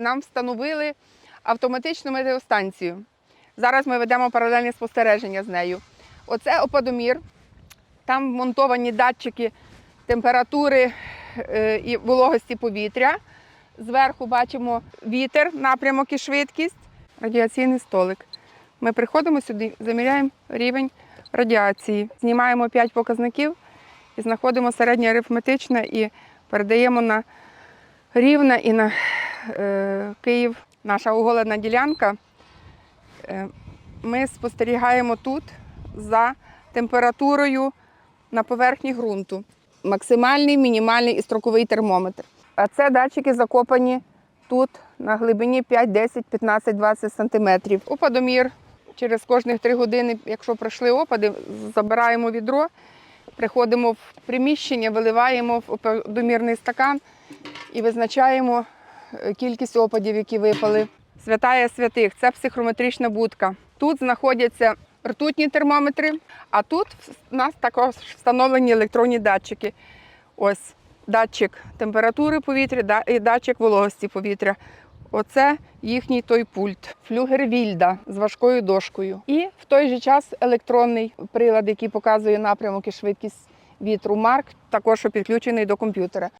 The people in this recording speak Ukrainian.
Нам встановили автоматичну метеостанцію. Зараз ми ведемо паралельне спостереження з нею. Оце опадомір. Там вмонтовані датчики температури е, і вологості повітря. Зверху бачимо вітер, напрямок і швидкість, радіаційний столик. Ми приходимо сюди, заміряємо рівень радіації, знімаємо 5 показників і знаходимо середнє арифметичне і передаємо на Рівне і на Київ. Наша оголена ділянка. Е, ми спостерігаємо тут за температурою на поверхні ґрунту. Максимальний, мінімальний і строковий термометр. А це датчики закопані тут на глибині 5, 10, 15, 20 сантиметрів. Опадомір через кожних 3 години, якщо пройшли опади, забираємо відро, приходимо в приміщення, виливаємо в опадомірний стакан і визначаємо е, кількість опадів, які випали. Святая святих це психрометрична будка. Тут знаходяться ртутні термометри, а тут в нас також встановлені електронні датчики. Ось датчик температури повітря і датчик вологості повітря. Оце їхній той пульт. Флюгер Вільда з важкою дошкою. І в той же час електронний прилад, який показує напрямок і швидкість вітру Марк, також підключений до комп'ютера.